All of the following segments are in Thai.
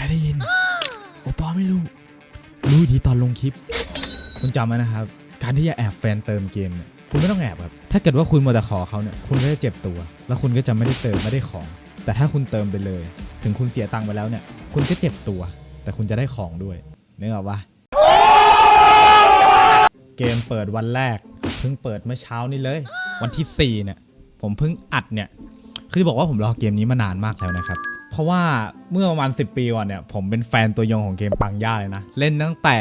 ครได้ยิน โอปอไม่รู้ รู้ทีตอนลงคลิป คุณจำไว้นะครับ การที่จะแอบแฟนเติมเกมเนี่ย คุณไม่ต้องแอบครับ ถ้าเกิดว่าคุณมัวแต่ขอเขาเนี่ย คุณก็จะเจ็บตัว แล้วคุณก็จะไม่ได้เติมไม่ได้ของ แต่ถ้าคุณเติมไปเลย ถึงคุณเสียตังค์ไปแล้วเนี่ย คุณก็เจ็บตัว แต่คุณจะได้ของด้วยนึกออกปะเกมเปิดวันแรก เพิ่งเปิดเมื่อเช้านี้เลย วันที่4เนี่ย ผมเพิ่งอัดเนี่ย คือบอกว่าผมรอเกมนี้มานานมากแล้วนะครับ เพราะว่าเมื่อประมาณ 10 ปีก่อนเนี่ยผมเป็นแฟนตัวยงของเกมปังย่าเลยนะ เล่นตั้งแต่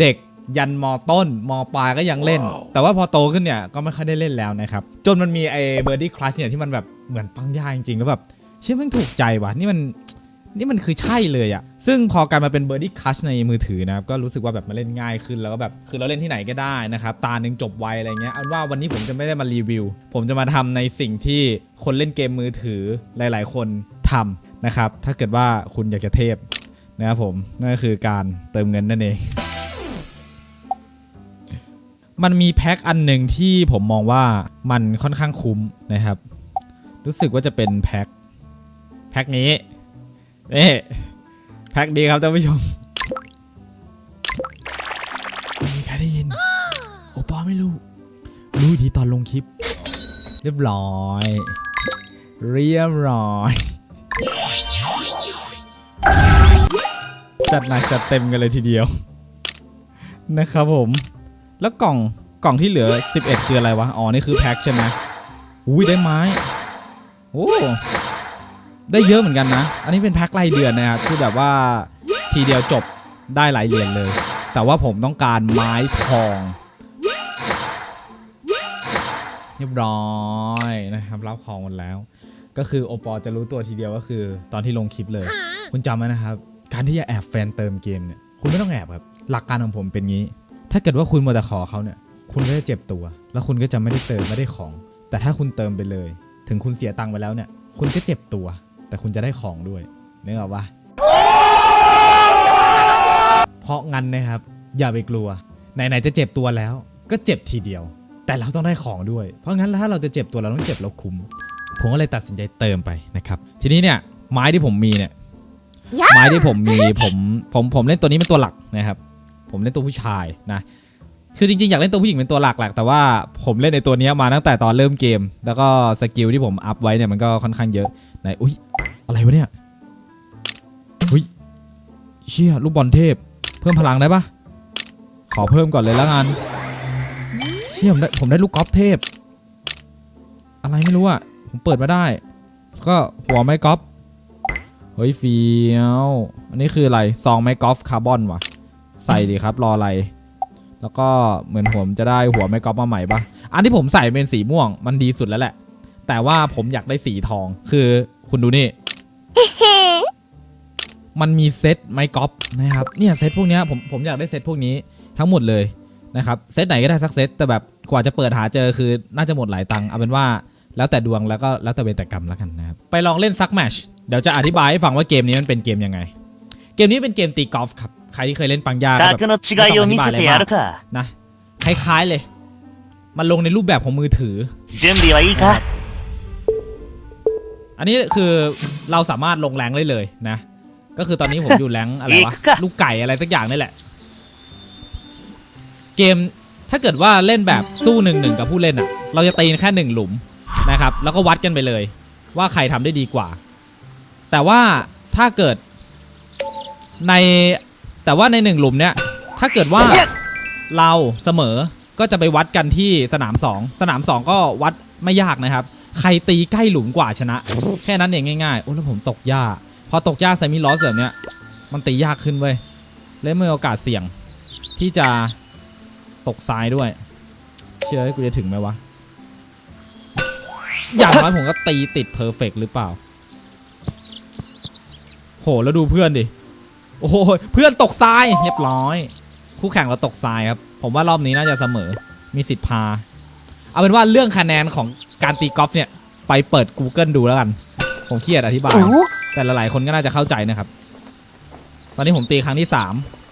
เด็กยันมต้นมปลายก็ยังเล่น แต่ว่าพอโตขึ้นเนี่ยก็ไม่ค่อยได้เล่นแล้วนะครับ จนมันมีไอ้เบอร์ดี้คลัชเนี่ยที่มันแบบเหมือนปังย่าจริงๆแล้วแบบเชื่อมันถูกใจว่ะนี่มันนี่มันคือใช่เลยอะซึ่งพอกลายมาเป็นเบอร์ดี้คัชในมือถือนะครับ ก็รู้สึกว่าแบบมาเล่นง่ายขึ้นแล้วก็แบบ คือเราเล่นที่ไหนก็ได้นะครับ ตาหนึ่งจบไวอะไรเงี้ย เอาเป็นว่าวันนี้ผมจะไม่ได้มารีวิว ผมจะมาทำในสิ่งที่คนเล่นเกมมือถือหลาย ๆ คนทำ นะครับ ถ้าเกิดว่าคุณอยากจะเทพนะครับผม นั่นก็คือการเติมเงินนั่นเอง มันมีแพ็คอันหนึ่งที่ผมมองว่ามันค่อนข้างคุ้มนะครับ รู้สึกว่าจะเป็นแพ็คแพ็คนี้นี่แพ็คดีครับท่านผู้ชมไม่มีใครได้ยิน โอปอไม่รู้ รู้ทีตอนลงคลิป เรียบร้อย เรียบร้อย จัดหนักจัดเต็มกันเลยทีเดียว นะครับผม แล้วกล่องกล่องที่เหลือ 11 คืออะไรวะ อ๋อ นี่คือแพ็คใช่ไหมอุ้ยได้ไม้ โอ้ได้เยอะเหมือนกันนะ อันนี้เป็นแพ็ครายเดือนนะครับคือแบบว่าทีเดียวจบได้หลายเหรียญเลย แต่ว่าผมต้องการไม้ทอง เรียบร้อยนะครับรับของหมดแล้ว ก็คือโอปอจะรู้ตัวทีเดียวก็คือ ตอนที่ลงคลิปเลย คุณจำไว้นะครับ การที่จะแอบแฟนเติมเกมเนี่ยคุณไม่ต้องแอบครับหลักการของผมเป็นงี้ ถ้าเกิดว่าคุณมัวแต่ขอเขาเนี่ย คุณก็จะเจ็บตัว แล้วคุณก็จะไม่ได้เติมไม่ได้ของ แต่ถ้าคุณเติมไปเลย ถึงคุณเสียตังค์ไปแล้วเนี่ย คุณก็เจ็บตัว แต่คุณจะได้ของด้วยนึกออกปะเพราะงั้นนะครับ อย่าไปกลัว ไหนๆจะเจ็บตัวแล้ว ก็เจ็บทีเดียว แต่เราต้องได้ของด้วย เพราะงั้นถ้าเราจะเจ็บตัวเราต้องเจ็บเราคุ้ม ผมก็เลยตัดสินใจเติมไปนะครับ ทีนี้เนี่ยไม้ที่ผมมีเนี่ย ไม้ที่ผมมีผมผมผมเล่นตัวนี้เป็นตัวหลักนะครับ ผมเล่นตัวผู้ชายนะ คือจริงๆอยากเล่นตัวผู้หญิงเป็นตัวหลักแหละแต่ว่าผมเล่นในตัวนี้มาตั้งแต่ตอนเริ่มเกม แล้วก็สกิลที่ผมอัพไว้เนี่ยมันก็ค่อนข้างเยอะไหนอุ้ยอะไรวะเนี่ยอุ้ยเชี่ยลูกบอลเทพ เพิ่มพลังได้ปะขอเพิ่มก่อนเลยแล้วกันเชี่ยผมได้ผมได้ลูกกอล์ฟเทพ อะไรไม่รู้อะผมเปิดมาได้ ก็หัวไม้กอล์ฟ ฮ้ยเฟียวอันนี้คืออะไรซองไม้กอล์ฟคาร์บอนวะใส่ดีครับรออะไร แล้วก็เหมือนผมจะได้หัวไม้กอล์ฟมาใหม่ปะอันที่ผมใส่เป็นสีม่วงมันดีสุดแล้วแหละ แต่ว่าผมอยากได้สีทองคือคุณดูนี่ มันมีเซตไม้กอล์ฟนะครับเนี่ยเซตพวกนี้ผมผมอยากได้เซตพวกนี้ทั้งหมดเลยนะครับเซตไหนก็ได้สักเซตแต่แบบกว่าจะเปิดหาเจอคือน่าจะหมดหลายตังค์เอาเป็นว่าแล้วแต่ดวงแล้วก็แล้วแต่เวรแต่กรรมแล้วกันนะครับไปลองเล่นซักแมช เดี๋ยวจะอธิบายให้ฟังว่าเกมนี้มันเป็นเกมยังไง เกมนี้เป็นเกมตีกอล์ฟครับ ใครที่เคยเล่นปังยาแบบไม่ต้องอธิบายอะไรมากนะ คล้ายๆเลย มันลงในรูปแบบของมือถือเจมดีไว้คะอันนี้คือเราสามารถลงแรงได้เลยนะ ก็คือตอนนี้ผมอยู่แรงอะไรวะ ลูกไก่อะไรสักอย่างนี่แหละ เกมถ้าเกิดว่าเล่นแบบสู้หนึ่งหนึ่งกับผู้เล่นอะ เราจะตีแค่หนึ่งหลุมนะครับ แล้วก็วัดกันไปเลย ว่าใครทำได้ดีกว่า แต่ว่าถ้าเกิดในแต่ว่าในหนึ่งหลุมเนี้ยถ้าเกิดว่าเราเสมอก็จะไปวัดกันที่สนาม 2 สนาม 2 ก็วัดไม่ยากนะครับ ใครตีใกล้หลุมกว่าชนะ แค่นั้นเองง่ายๆ โอ้แล้วผมตกหญ้าพอตกหญ้าไซมิลอสแบบเนี้ยมันตียากขึ้นเว้ยและมีโอกาสเสี่ยงที่จะตกทรายด้วย เชื่อให้กูจะถึงไหมวะ อย่างน้อยผมก็ตีติดเพอร์เฟกหรือเปล่า โหแล้วดูเพื่อนดิ โอ้โหเพื่อนตกทรายเรียบร้อย คู่แข่งเราตกทรายครับ ผมว่ารอบนี้น่าจะเสมอ มีสิทธิ์พา เอาเป็นว่าเรื่องคะแนนของการตีกอล์ฟเนี่ย ไปเปิด Google ดูแล้วกัน ผมเครียดอธิบาย แต่หลายๆคนก็น่าจะเข้าใจนะครับ ตอนนี้ผมตีครั้งที่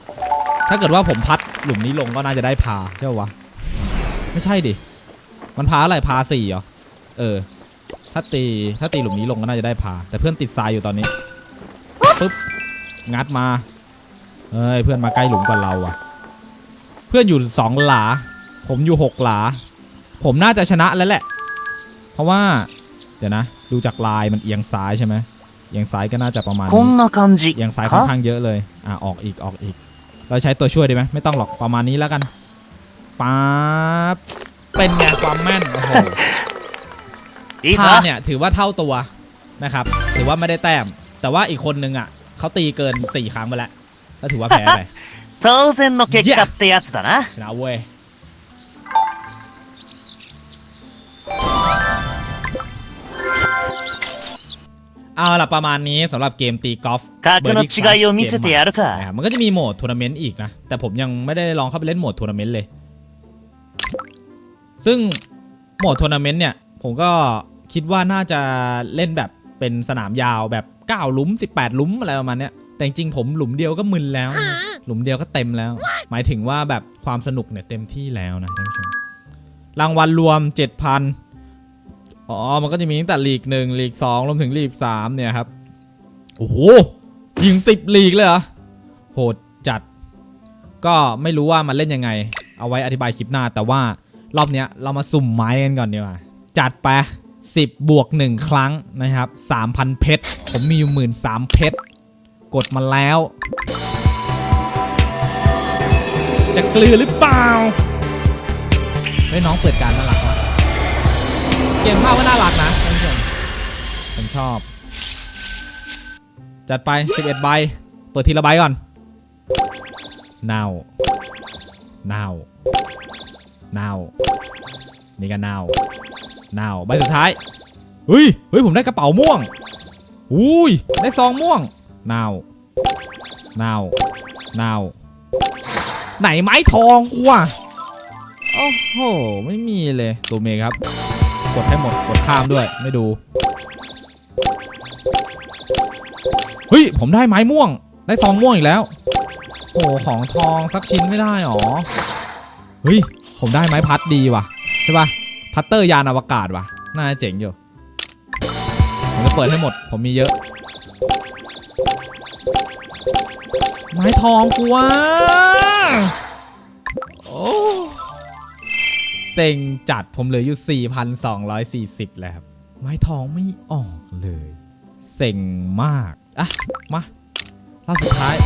3 ถ้าเกิดว่าผมพัดหลุมนี้ลงก็น่าจะได้พาใช่ปะวะ ไม่ใช่ดิ มันพาอะไรพาสี่เหรอ เออ ถ้าตีถ้าตีหลุมนี้ลงก็น่าจะได้พา แต่เพื่อนติดทรายอยู่ตอนนี้ ปุ๊บ งัดมาเฮ้ย เพื่อนมาใกล้หลุมกว่าเราอะเพื่อนอยู่สองหลา ผมอยู่หกหลา ผมน่าจะชนะแล้วแหละ เพราะว่า เดี๋ยวนะ ดูจากลายมันเอียงซ้ายใช่ไหมเอียงซ้ายก็น่าจะประมาณนี้เอียงซ้ายค่อนข้างเยอะเลย อะ ออกอีกออกอีก เราใช้ตัวช่วยดีไหมไม่ต้องหรอกประมาณนี้แล้วกันป๊าบเป็นไงความแม่น โอ้โหท่าเนี่ยถือว่าเท่าตัวนะครับ ถือว่าไม่ได้แต้ม แต่ว่าอีกคนนึงอ่ะเขาตีเกิน 4 ครั้งไปแล้ว ก็ถือว่าแพ้ไป 当然の結果ってやつだな ชนะเว้ย เอาล่ะประมาณนี้สำหรับเกมตีกอล์ฟ 格の違いを見せてやる นะ か ครับมันก็จะมีโหมดทัวร์นาเมนต์อีกนะ แต่ผมยังไม่ได้ลองเข้าไปเล่นโหมดทัวร์นาเมนต์เลย ซึ่งโหมดทัวร์นาเมนต์เนี่ย ผมก็คิดว่าน่าจะเล่นแบบเป็นสนามยาวแบบ 9หลุม 18 หลุมอะไรประมาณเนี้ยแต่จริงๆผมหลุมเดียวก็มึนแล้ว หลุมเดียวก็เต็มแล้ว หมายถึงว่าแบบความสนุกเนี่ยเต็มที่แล้วนะท่านผู้ชมรางวัลรวม 7,000 อ๋อ มันก็จะมีตั้งแต่ลีก1ลีก2รวมถึงลีก3เนี่ยครับ โอ้โห ยิง 10 ลีกเลยเหรอ โหดจัด ก็ไม่รู้ว่ามันเล่นยังไง เอาไว้อธิบายคลิปหน้า แต่ว่ารอบเนี้ยเรามาสุ่มไม้กันก่อนดีกว่า จัดไป 10 บวก 1 ครั้งนะครับ 3,000 เพชร ผมมีอยู่หมื่นสามเพชร กดมาแล้ว จะกลือหรือเปล่าเฮ้ยน้องเปิดการน่ารักว่ะเกมภาพก็น่ารักนะท่านผู้ชมผมชอบ จัดไป 11 ใบ เปิดทีละใบก่อนนาวนาวนานี่ก็นา นาวใบสุดท้ายเฮ้ยเฮ้ยผมได้กระเป๋าม่วงอุ้ยได้ซองม่วงนาว นาว นาว ไหนไม้ทองกูอะโอ้โห ไม่มีเลยซูเมครับ กดให้หมด กดข้ามด้วย ไม่ดู เฮ้ย ผมได้ไม้ม่วง ได้ซองม่วงอีกแล้ว โอ้ของทองสักชิ้นไม่ได้หรอ เฮ้ย ผมได้ไม้พัดดีว่ะ ใช่ป่ะ พัตเตอร์ยานอวกาศวะน่าเจ๋งอยู่ผมจะเปิดให้หมด ผมมีเยอะ ไม้ทองกูว่าโอ้เซ็งจัดผมเหลืออยู่ 4,240 แล้วครับ ไม้ทองไม่ออกเลย เซ็งมาก อะ มารอบสุดท้าย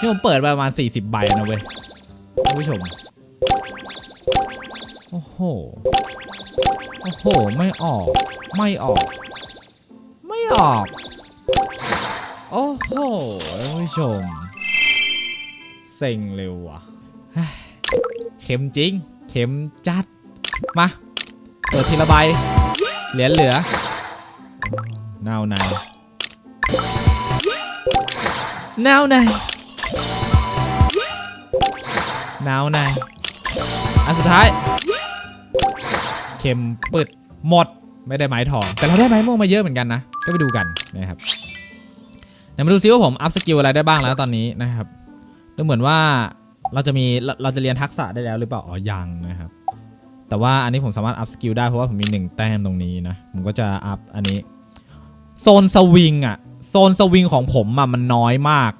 นี่ผมเปิดไปประมาณ 40 ใบนะเว้ยท่านผู้ชม โอ้โห โอ้โห ไม่ออก ไม่ออก ไม่ออก โอ้โหท่านผู้ชม เซ็งเลยว่ะเฮ้ยเข็มจริง เข็มจัด มาเปิดทีละใบ เหรียญเหลือเน่าในเน่าในเน่าในอันสุดท้าย เข็มปึดหมดไม่ได้ไม้ทอง แต่เราได้ไม้ม่วงมาเยอะเหมือนกันนะ ก็ไปดูกันนะครับเดี๋ยวมาดูซิว่าผมอัพสกิลอะไรได้บ้างแล้วตอนนี้นะครับดูเหมือนว่าเราจะมีเราจะเรียนทักษะได้แล้วหรือเปล่าอ๋อยังนะครับ แต่ว่าอันนี้ผมสามารถอัพสกิลได้เพราะว่าผมมีหนึ่งแต้มตรงนี้นะ ผมก็จะอัพอันนี้โซนสวิงอะโซนสวิงของผมอะมันน้อยมาก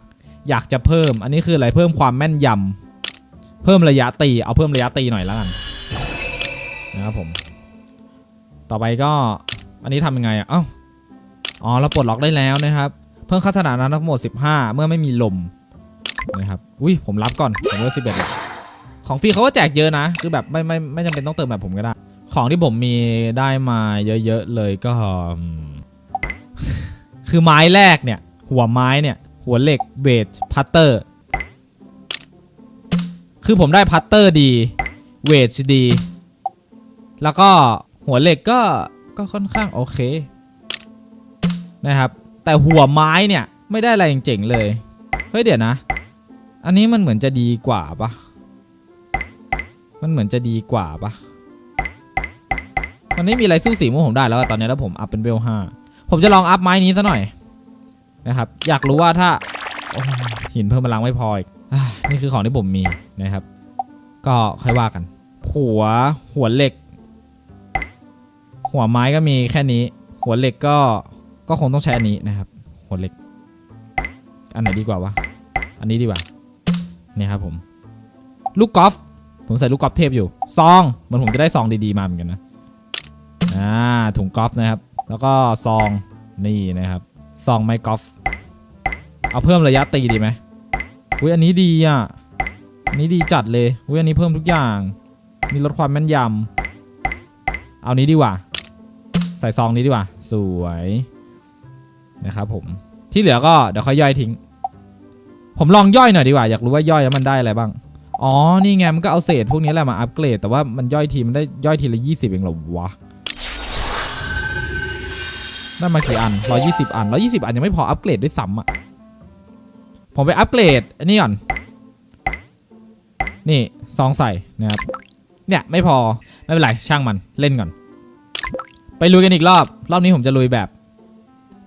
อยากจะเพิ่ม อันนี้คืออะไรเพิ่มความแม่นยำเพิ่มระยะตี เอาเพิ่มระยะตีหน่อยแล้วกันนะครับผม ต่อไปก็อันนี้ทำยังไงอะเอ้าอ๋อเราปลดล็อกได้แล้วนะครับ เพิ่มค่าถนานั้นทั้งหมด 15 เมื่อไม่มีลมนะครับอุ้ยผมรับก่อนผมเลือก11ละของฟรีเขาก็แจกเยอะนะ คือแบบไม่ไม่ไม่จำเป็นต้องเติมแบบผมก็ได้ ของที่ผมมีได้มาเยอะๆเลยก็ คือไม้แรกเนี่ย หัวไม้เนี่ย หัวเหล็กเบสพัตเตอร์ คือผมได้พัตเตอร์ดีเวทดี แล้วก็ หัวเหล็กก็ก็ค่อนข้างโอเคนะครับ แต่หัวไม้เนี่ยไม่ได้อะไรเจ๋งๆเลย เฮ้ยเดี๋ยวนะ อันนี้มันเหมือนจะดีกว่าปะมันเหมือนจะดีกว่าปะมันไม่มีอะไรสู้สีม่วงผมได้แล้วตอนนี้แล้วผมอัพเป็นเบลห้าผมจะลองอัพไม้นี้ซะหน่อยนะครับ อยากรู้ว่าถ้าหินเพิ่มพลังไม่พออีกอนี่คือของที่ผมมีนะครับ ก็ค่อยว่ากัน หัวหัวเหล็ก หัวไม้ก็มีแค่นี้ หัวเหล็กก็ก็คงต้องใช้อันนี้นะครับ หัวเหล็ก อันไหนดีกว่าวะ อันนี้ดีกว่านี่ครับผม ลูกกอล์ฟผมใส่ลูกกอล์ฟเทพอยู่ซองมันผมจะได้ซองดีๆมาเหมือนกันนะอ่าถุงกอล์ฟนะครับ แล้วก็ซองนี่นะครับซองไม้กอล์ฟเอาเพิ่มระยะตีดีไหมอุ้ยอันนี้ดีอะอันนี้ดีจัดเลยอุ้ยอันนี้เพิ่มทุกอย่างนี่ลดความแม่นยำเอานี้ดีกว่า ส่ซองนี้ดีกว่า สวยนะครับผมที่เหลือก็เดี๋ยวค่อยย่อยทิ้ง ผมลองย่อยหน่อยดีกว่า อยากรู้ว่าย่อยแล้วมันได้อะไรบ้าง อ๋อ นี่ไงมันก็เอาเศษพวกนี้แหละมาอัปเกรด แต่ว่ามันย่อยทีมันได้ย่อยทีละ 20 เองเหรอวะได้มากี่อัน 120 อัน 120 อันยังไม่พออัปเกรดด้วยซ้ำอะ ผมไปอัปเกรดอันนี้ก่อน นี่ซองใส่นะครับ เนี่ยไม่พอไม่เป็นไรช่างมันเล่นก่อน ไปลุยกันอีกรอบ รอบนี้ผมจะลุยแบบ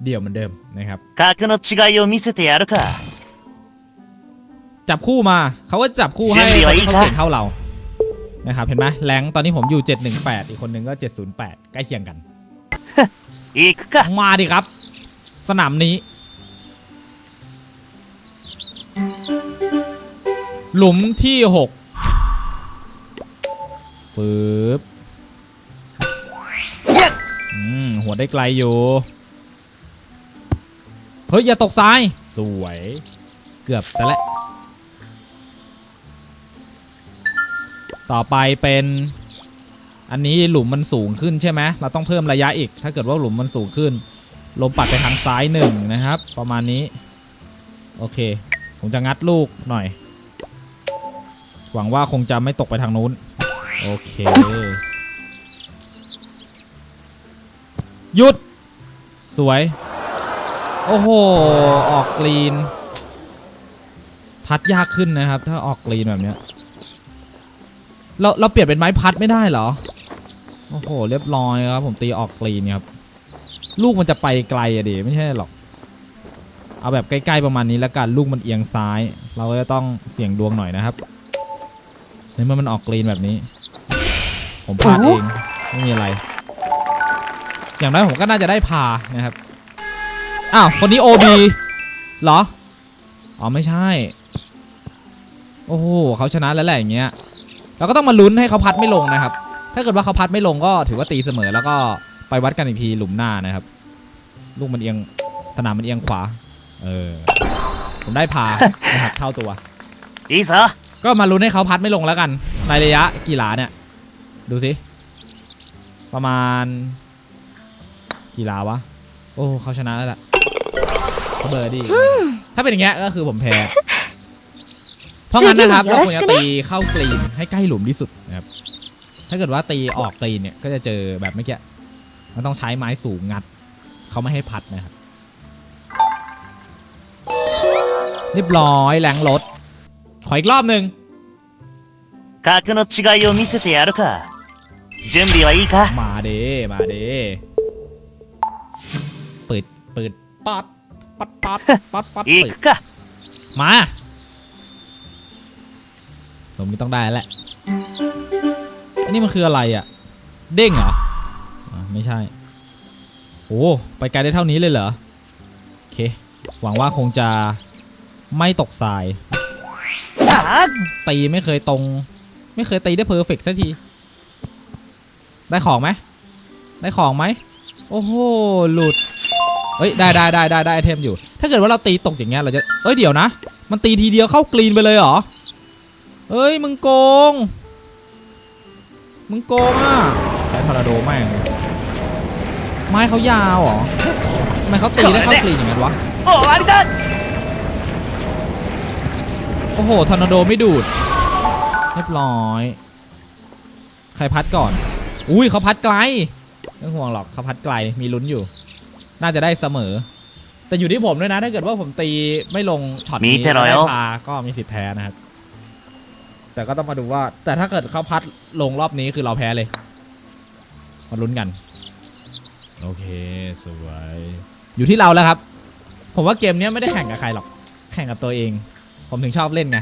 เดี่ยวเหมือนเดิมนะครับ 格の違いを見せてやるか。 จับคู่มาเขาก็จับคู่ให้ เจมส์ดี คน ไว้ ที่เขา อีกนะ เก่งเท่าเรา นะครับ เห็นไหมแรงค์ตอนนี้ผมอยู่ 718 อีกคนนึงก็ 708 ใกล้เคียงกัน 行くか。 มาดิครับ สนามนี้ หลุมที่หกฟืบ หัวได้ไกลอยู่ เฮ้ย อย่าตกซ้าย สวย เกือบซะแล้ว ต่อไปเป็นอันนี้หลุมมันสูงขึ้นใช่ไหม เราต้องเพิ่มระยะอีก ถ้าเกิดว่าหลุมมันสูงขึ้น ลมปัดไปทางซ้ายหนึ่งนะครับ ประมาณนี้ โอเค ผมจะงัดลูกหน่อย หวังว่าคงจะไม่ตกไปทางนู้น โอเค หยุด สวย โอ้โห ออกกรีน พัดยากขึ้นนะครับ ถ้าออกกรีนแบบเนี้ยเราเราเปลี่ยนเป็นไม้พัดไม่ได้เหรอ โอ้โห เรียบร้อยครับ ผมตีออกกรีนครับ ลูกมันจะไปไกลอะดิไม่ใช่หรอก เอาแบบใกล้ๆประมาณนี้แล้วกันลูกมันเอียงซ้าย เราก็จะต้องเสี่ยงดวงหน่อยนะครับในเมื่อมันออกกรีนแบบนี้ ผมพลาดเอง ไม่มีอะไร อย่างน้อยผมก็น่าจะได้พานะครับ อ้าว คนนี้โอบีเหรอ อ๋อ ไม่ใช่ โอ้โหเขาชนะแล้วแหละอย่างเงี้ย เราก็ต้องมาลุ้นให้เขาพัดไม่ลงนะครับ ถ้าเกิดว่าเขาพัดไม่ลงก็ถือว่าตีเสมอแล้วก็ไปวัดกันอีกทีหลุมหน้านะครับ ลูกมันเอียงสนามมันเอียงขวา เออ ผมได้พานะครับเท่าตัวดีเซอก็มาลุ้นให้เขาพัดไม่ลงแล้วกัน ในระยะกี่หลาเนี่ย ดูสิ ประมาณ กี่หลาวะ โอ้เขาชนะแล้วล่ะเขาเบอร์ดี้ถ้าเป็นอย่างเงี้ยก็คือผมแพ้ เพราะงั้นนะครับเราควรจะตีเข้ากรีนให้ใกล้หลุมที่สุดนะครับ ถ้าเกิดว่าตีออกกรีนเนี่ยก็จะเจอแบบเมื่อกี้มันต้องใช้ไม้สูงงัด เขาไม่ให้พัดนะครับ เรียบร้อยแรงรถ ขออีกรอบหนึ่ง 格の違いを見せてやるか。準備はいいか มาเดมาเด เปิดปัดปัดปัดปัดปัดอีกเปิดก็มาผมมติต้องได้แล้วอันนี้มันคืออะไรอะ เด้งเหรอไม่ใช่ โอ้ไปไกลได้เท่านี้เลยเหรอ โอเค หวังว่าคงจะไม่ตกสายตีไม่เคยตรง ไม่เคยตีได้เพอร์เฟกต์สักที ได้ของไหม ได้ของไหม โอ้โห หลุด เฮ้ยได้ได้ได้ได้ได้ไอเทมอยู่ ถ้าเกิดว่าเราตีตกอย่างเงี้ยเราจะเอ้ยเดี๋ยวนะ มันตีทีเดียวเข้ากรีนไปเลยเหรอเอ้ยมึงโกง มึงโกงอะใช้ทอร์นาโดแม่งไม้เขายาวเหรอทำไมเขาตีได้เข้ากรีนอย่างเงี้ยวะโอ้อาริตันโอ้โหทอร์นาโดไม่ดูดเรียบร้อย ใครพัดก่อน อุ้ยเขาพัดไกลไม่ห่วงหรอกเขาพัดไกลมีลุ้นอยู่ น่าจะได้เสมอ แต่อยู่ที่ผมด้วยนะถ้าเกิดว่าผมตีไม่ลงช็อตนี้มีเท่าไหร่ได้แล้วพาก็มีสิทธิ์แพ้นะครับ แต่ก็ต้องมาดูว่า แต่ถ้าเกิดเขาพัดลงรอบนี้คือเราแพ้เลยมาลุ้นกัน โอเคสวย อยู่ที่เราแล้วครับ ผมว่าเกมเนี้ยไม่ได้แข่งกับใครหรอก แข่งกับตัวเอง ผมถึงชอบเล่นไง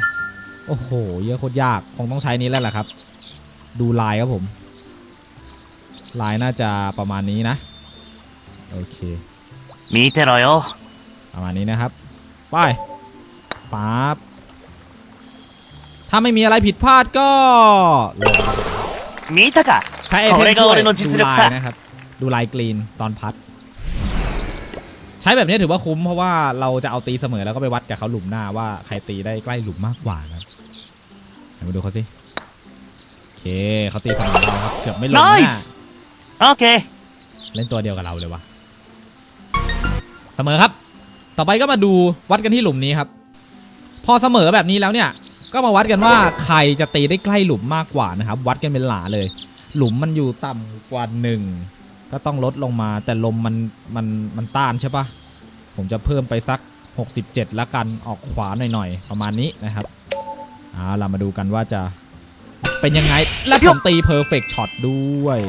โอ้โห เยอะโคตรยาก คงต้องใช้นี้แล้วแหละครับ ดูลายครับผม ลายน่าจะประมาณนี้นะ โอเค มีเทรอยโอประมาณนี้นะครับ ไปปั๊บถ้าไม่มีอะไรผิดพลาดก็มีตะกะใช้ไอเทมช่วยดูลายนะครับ ดูลายกรีนตอนพัด ใช้แบบนี้ถือว่าคุ้มเพราะว่าเราจะเอาตีเสมอแล้วก็ไปวัดกับเขาหลุมหน้าว่าใครตีได้ใกล้หลุมมากกว่านะมาดูเขาสิโอเคเขาตีเสมอเราครับเกือบไม่ลงหนะโอเค เล่นตัวเดียวกับเราเลยวะ เสมอครับ ต่อไปก็มาดูวัดกันที่หลุมนี้ครับ พอเสมอแบบนี้แล้วเนี่ย ก็มาวัดกันว่าใครจะตีได้ใกล้หลุมมากกว่านะครับ วัดกันเป็นหลาเลย หลุมมันอยู่ต่ำกว่าหนึ่งก็ต้องลดลงมาแต่ลมมันมันมันต้านใช่ปะผมจะเพิ่มไปสัก 67 ละกันออกขวาหน่อยๆ ประมาณนี้นะครับเอาเรามาดูกันว่าจะเป็นยังไง และผมตีเพอร์เฟกช็อตด้วย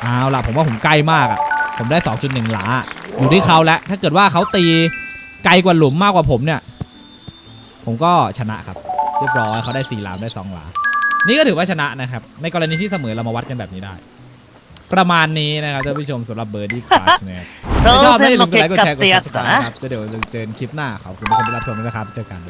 เอาล่ะผมว่าผมใกล้มากอะ ผมได้ 2.1 หลา อยู่ที่เขาแล้วถ้าเกิดว่าเขาตีไกลกว่าหลุมมากกว่าผมเนี่ย ผมก็ชนะครับเรียบร้อยเขาได้สี่หลามได้สองหลานี่ก็ถือว่าชนะนะครับ ในกรณีที่เสมอเรามาวัดกันแบบนี้ได้ ประมาณนี้นะครับท่านผู้ชมสำหรับเบอร์ดี้คลาสเนี่ยชอบไม่ลืมกดไลค์กดแชร์กดติดตามนะครับเดี๋ยวเจอกันคลิปหน้าขอบคุณทุกคนที่รับชมนะครับเจอกัน